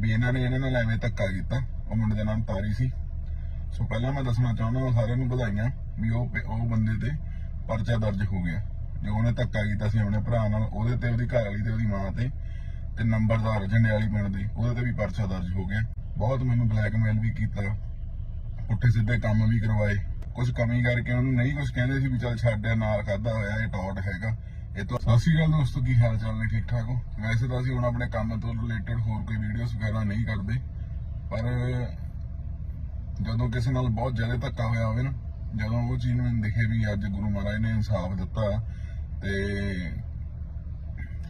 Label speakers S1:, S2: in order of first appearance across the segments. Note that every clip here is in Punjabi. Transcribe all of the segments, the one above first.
S1: ਵੀ ਇਹਨਾਂ ਨੇ ਇਹਨਾਂ ਨਾਲ ਐਵੇਂ ਧੱਕਾ ਕੀਤਾ। ਉਹ ਮੁੰਡੇ ਦਾ ਨਾਮ ਤਾਰੀ ਸੀ। ਸੋ ਪਹਿਲਾਂ ਮੈਂ ਦੱਸਣਾ ਚਾਹੁੰਦਾ ਸਾਰਿਆਂ ਨੂੰ ਵਧਾਈਆਂ ਵੀ ਉਹ ਉਹ ਬੰਦੇ ਤੇ ਪਰਚਾ ਦਰਜ ਹੋ ਗਿਆ। ਜੋ ਉਹਨੇ ਧੱਕਾ ਕੀਤਾ ਸੀ ਆਪਣੇ ਭਰਾ ਨਾਲ, ਉਹਦੇ ਤੇ ਉਹਦੀ ਘਰ ਵਾਲੀ ਤੇ ਉਹਦੀ ਮਾਂ ਤੇ ਤੇ ਨੰਬਰਦਾਰ ਜੰਡਿਆਲੀ ਪਿੰਡ ਦੇ, ਉਹਦੇ ਤੇ ਵੀ ਪਰਚਾ ਦਰਜ ਹੋ ਗਿਆ। ਬਹੁਤ ਮੈਨੂੰ ਬਲੈਕਮੇਲ ਵੀ ਕੀਤਾ। ਪੁੱਠੇ ਸਿੱਧੇ ਕੰਮ ਵੀ ਕਰਵਾਏ। ਕੁਝ ਕਮੀ ਕਰਕੇ ਉਹਨੂੰ ਨਹੀਂ ਕੁਝ ਕਹਿੰਦੇ ਸੀ ਵੀ ਚੱਲ ਛੱਡਿਆ ਨਾਲ ਖਾਦਾ ਹੋਇਆ, ਇਹ ਟੌਟ ਹੈਗਾ। ਇਹ ਤੋਂ ਸਤਿ ਸ਼੍ਰੀ ਅਕਾਲ ਦੋਸਤੋ, ਕੀ ਹਾਲ ਚਾਲ ਨੇ? ਠੀਕ ਠਾਕ ਹੋ? ਵੈਸੇ ਤਾਂ ਅਸੀਂ ਹੁਣ ਆਪਣੇ ਕੰਮ ਤੋਂ ਰਿਲੇਟਡ ਹੋਰ ਕੋਈ ਵੀਡੀਓਜ਼ ਵਗੈਰਾ ਨਹੀਂ ਕਰਦੇ, ਪਰ ਜਦੋਂ ਕਿਸੇ ਨਾਲ ਬਹੁਤ ਜ਼ਿਆਦਾ ਧੱਕਾ ਹੋਇਆ ਹੋਵੇ ਨਾ, ਜਦੋਂ ਉਹ ਚੀਜ਼ ਮੈਨੂੰ ਦਿਖੇ ਵੀ ਅੱਜ ਗੁਰੂ ਮਹਾਰਾਜ ਨੇ ਇਨਸਾਫ ਦਿੱਤਾ ਤੇ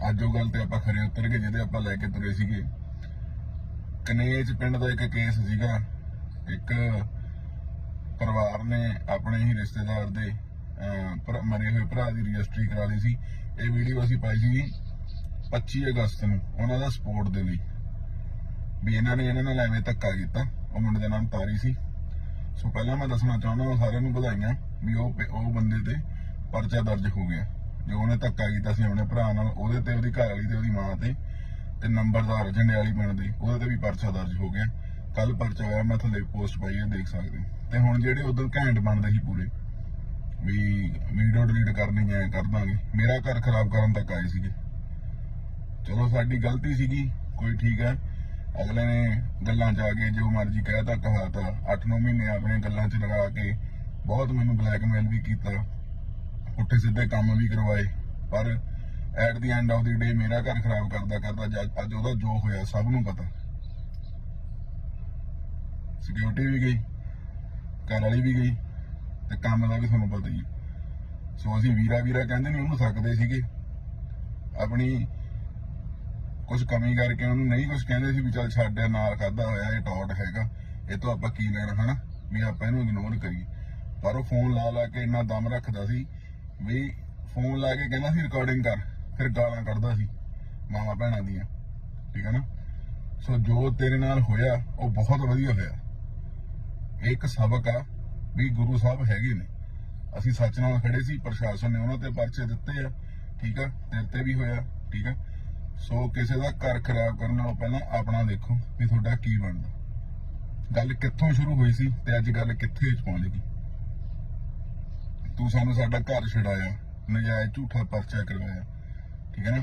S1: ਅੱਜ ਉਹ ਗੱਲ ਤੇ ਆਪਾਂ ਖਰੇ ਉਤਰ ਗਏ, ਜਿਹਦੇ ਆਪਾਂ ਲੈ ਕੇ ਤੁਰੇ ਸੀਗੇ। ਕਨੇਜ ਪਿੰਡ ਦਾ ਇੱਕ ਕੇਸ ਸੀਗਾ। ਇੱਕ ਪਰਿਵਾਰ ਨੇ ਆਪਣੇ ਹੀ ਰਿਸ਼ਤੇਦਾਰ ਦੇ ਭਰਾ- ਮਰੇ ਹੋਏ ਭਰਾ ਦੀ ਰਜਿਸਟਰੀ ਕਰਾ ਲਈ ਸੀ। ਇਹ ਵੀਡੀਓ ਅਸੀਂ ਪਾਈ ਸੀ 25 ਅਗਸਤ ਨੂੰ, ਉਹਨਾਂ ਦਾ ਸਪੋਰਟ ਦੇ ਲਈ। ਵੀ ਇਹਨਾਂ ਨੇ ਇਹਨਾਂ ਨਾਲ ਐਵੇਂ ਧੱਕਾ ਕੀਤਾ। ਉਹ ਮੁੰਡੇ ਦਾ ਨਾਮ ਤਾਰੀ ਸੀ। ਸੋ ਪਹਿਲਾਂ ਮੈਂ ਦੱਸਣਾ ਚਾਹੁੰਦਾ ਸਾਰਿਆਂ ਨੂੰ ਵਧਾਈਆਂ ਵੀ ਉਹ ਪ- ਉਹ ਬੰਦੇ ਤੇ ਪਰਚਾ ਦਰਜ ਹੋ ਗਿਆ। ਜੋ ਉਹਨੇ ਧੱਕਾ ਕੀਤਾ ਸੀ ਆਪਣੇ ਭਰਾ ਨਾਲ, ਉਹਦੇ ਤੇ ਉਹਦੀ ਘਰ ਵਾਲੀ ਤੇ ਉਹਦੀ ਮਾਂ ਤੇ ਤੇ ਨੰਬਰਦਾਰ ਜੰਡਿਆਲੀ ਪਿੰਡ ਦੇ ਉਹਦੇ ਤੇ ਵੀ ਪਰਚਾ ਦਰਜ ਹੋ ਗਿਆ। ਕੱਲ ਪਰਚਾ ਹੋਇਆ ਮੈਂ ਥੱਲੇ ਪੋਸਟ ਪਾਈ ਹੈ, ਦੇਖ ਸਕਦੇ ਹੋ। ਤੇ ਹੁਣ ਜਿਹੜੇ ਉਧਰ ਘੈਂਟ ਬਣਦੇ ਸੀ ਪੂਰੇ ਵੀ ਵੀਡੀਓ ਡਿਲੀਟ ਕਰਨੀ ਹੈ ਕਰ ਦਾਂਗੇ। ਮੇਰਾ ਘਰ ਖਰਾਬ ਕਰਨ ਤੱਕ ਆਏ ਸੀਗੇ। ਚਲੋ, ਸਾਡੀ ਗਲਤੀ ਸੀਗੀ, ਕੋਈ ਠੀਕ ਹੈ। ਅਗਲੇ ਨੇ ਗੱਲਾਂ 'ਚ ਆ ਕੇ ਜੋ ਮਰਜ਼ੀ ਕਹਿਤਾ ਕਹਾਤਾ 8-9 ਮਹੀਨੇ ਆਪਣੇ ਗੱਲਾਂ 'ਚ ਲਗਾ ਕੇ ਬਹੁਤ ਮੈਨੂੰ ਬਲੈਕਮੇਲ ਵੀ ਕੀਤਾ। ਉੱਠੇ ਸਿੱਧੇ ਕੰਮ ਵੀ ਕਰਵਾਏ। ਪਰ at the end of the day ਮੇਰਾ ਘਰ ਖਰਾਬ ਕਰਦਾ ਕਰਦਾ ਅੱਜ ਉਹਦਾ ਜੋ ਹੋਇਆ ਸਭ ਨੂੰ ਪਤਾ। ਸਿਕਿਉਰਿਟੀ ਵੀ ਗਈ, ਘਰ ਵਾਲੀ ਵੀ ਗਈ। ਤੇ ਕੰਮ ਦਾ ਵੀ ਤੁਹਾਨੂੰ ਪਤਾ ਹੀ ਹੈ। ਸੋ ਅਸੀਂ ਵੀਰਾ ਵੀਰਾ ਕਹਿੰਦੇ ਨਹੀਂ, ਉਹਨੂੰ ਸਕਦੇ ਸੀਗੇ। ਆਪਣੀ ਕੁਝ ਕਮੀ ਕਰਕੇ ਉਹਨੂੰ ਨਹੀਂ ਕੁਝ ਕਹਿੰਦੇ ਸੀ ਵੀ ਚੱਲ ਛੱਡਿਆ ਨਾਲ ਖਾਦਾ ਹੋਇਆ, ਇਹ ਟੌਟ ਹੈਗਾ, ਇਹ ਤੋਂ ਆਪਾਂ ਕੀ ਲੈਣਾ, ਹਨਾ? ਵੀ ਆਪਾਂ ਇਹਨੂੰ ਇਗਨੋਰ ਕਰੀਏ। ਪਰ ਉਹ ਫੋਨ ਲਾ ਲਾ ਕੇ ਇੰਨਾ ਦਮ ਰੱਖਦਾ ਸੀ ਵੀ ਫੋਨ ਲਾ ਕੇ ਕਹਿੰਦਾ ਸੀ ਰਿਕਾਰਡਿੰਗ ਕਰ। ਫਿਰ ਗਾਲਾਂ ਕੱਢਦਾ ਸੀ, ਮਾਵਾ ਭੈਣਾਂ ਦੀਆਂ। ਠੀਕ ਹੈ ਨਾ? ਸੋ ਜੋ ਤੇਰੇ ਨਾਲ ਹੋਇਆ, ਉਹ ਬਹੁਤ ਵਧੀਆ ਹੋਇਆ। ਇੱਕ ਸਬਕ ਆ। ਵੀ ਗੁਰੂ ਸਾਹਿਬ ਹੈਗੇ ਨੇ। ਅਸੀਂ ਸੱਚ ਨਾਲ ਖੜੇ ਸੀ, ਪ੍ਰਸ਼ਾਸਨ ਨੇ ਉਹਨਾਂ ਤੇ ਪਰਚੇ ਦਿੱਤੇ ਆ, ਠੀਕ ਆ? ਤੇਰੇ ਤੇ ਵੀ ਹੋਇਆ, ਠੀਕ ਆ? ਸੋ ਕਿਸੇ ਦਾ ਘਰ ਖਰਾਬ ਕਰਨ ਨਾਲੋਂ ਪਹਿਲਾਂ ਆਪਣਾ ਦੇਖੋ ਵੀ ਤੁਹਾਡਾ ਕੀ ਬਣਦਾ। ਗੱਲ ਕਿੱਥੋਂ ਸ਼ੁਰੂ ਹੋਈ ਸੀ ਤੇ ਅੱਜ ਗੱਲ ਕਿੱਥੇ ਪਹੁੰਚ ਗਈ? ਤੂੰ ਸਾਨੂੰ ਸਾਡਾ ਘਰ ਛਡਾਇਆ, ਨਜਾਇਜ਼ ਝੂਠਾ ਪਰਚਾ ਕਰਵਾਇਆ, ਠੀਕ ਹੈ ਨਾ?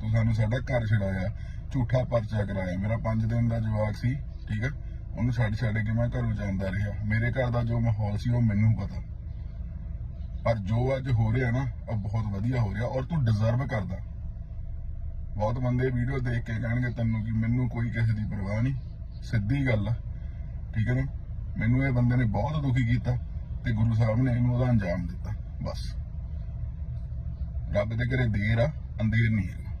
S1: ਤੂੰ ਸਾਨੂੰ ਸਾਡਾ ਘਰ ਛਡਾਇਆ, ਝੂਠਾ ਪਰਚਾ ਕਰਾਇਆ। ਮੇਰਾ 5 ਦਿਨ ਦਾ ਜਵਾਕ ਸੀ, ਠੀਕ ਹੈ ਉਹਨੂੰ ਛੱਡ ਛੱਡ ਕੇ ਮੈਂ ਘਰੋਂ ਜਾਂਦਾ ਰਿਹਾ। ਮੇਰੇ ਘਰ ਦਾ ਜੋ ਮਾਹੌਲ ਸੀ, ਉਹ ਮੈਨੂੰ ਪਤਾ। ਪਰ ਜੋ ਅੱਜ ਹੋ ਰਿਹਾ ਨਾ, ਉਹ ਬਹੁਤ ਵਧੀਆ ਹੋ ਰਿਹਾ ਔਰ ਤੂੰ ਡਿਜ਼ਰਵ ਕਰਦਾ। ਬਹੁਤ ਬੰਦੇ ਵੀਡੀਓ ਦੇਖ ਕੇ ਕਹਿਣਗੇ ਤੈਨੂੰ ਕਿ ਮੈਨੂੰ ਕੋਈ ਕਿਸੇ ਦੀ ਪਰਵਾਹ ਨਹੀਂ। ਸਿੱਧੀ ਗੱਲ ਆ। ਠੀਕ ਹੈ ਨਾ? ਮੈਨੂੰ ਇਹ ਬੰਦੇ ਨੇ ਬਹੁਤ ਦੁਖੀ ਕੀਤਾ ਤੇ ਗੁਰੂ ਸਾਹਿਬ ਨੇ ਇਹਨੂੰ ਉਹਦਾ ਅੰਜਾਮ ਦਿੱਤਾ। ਬਸ। ਰੱਬ ਦੇ ਘਰੇ ਦੇਰ ਆ, ਅੰਧੇਰ ਨਹੀਂ ਹੈ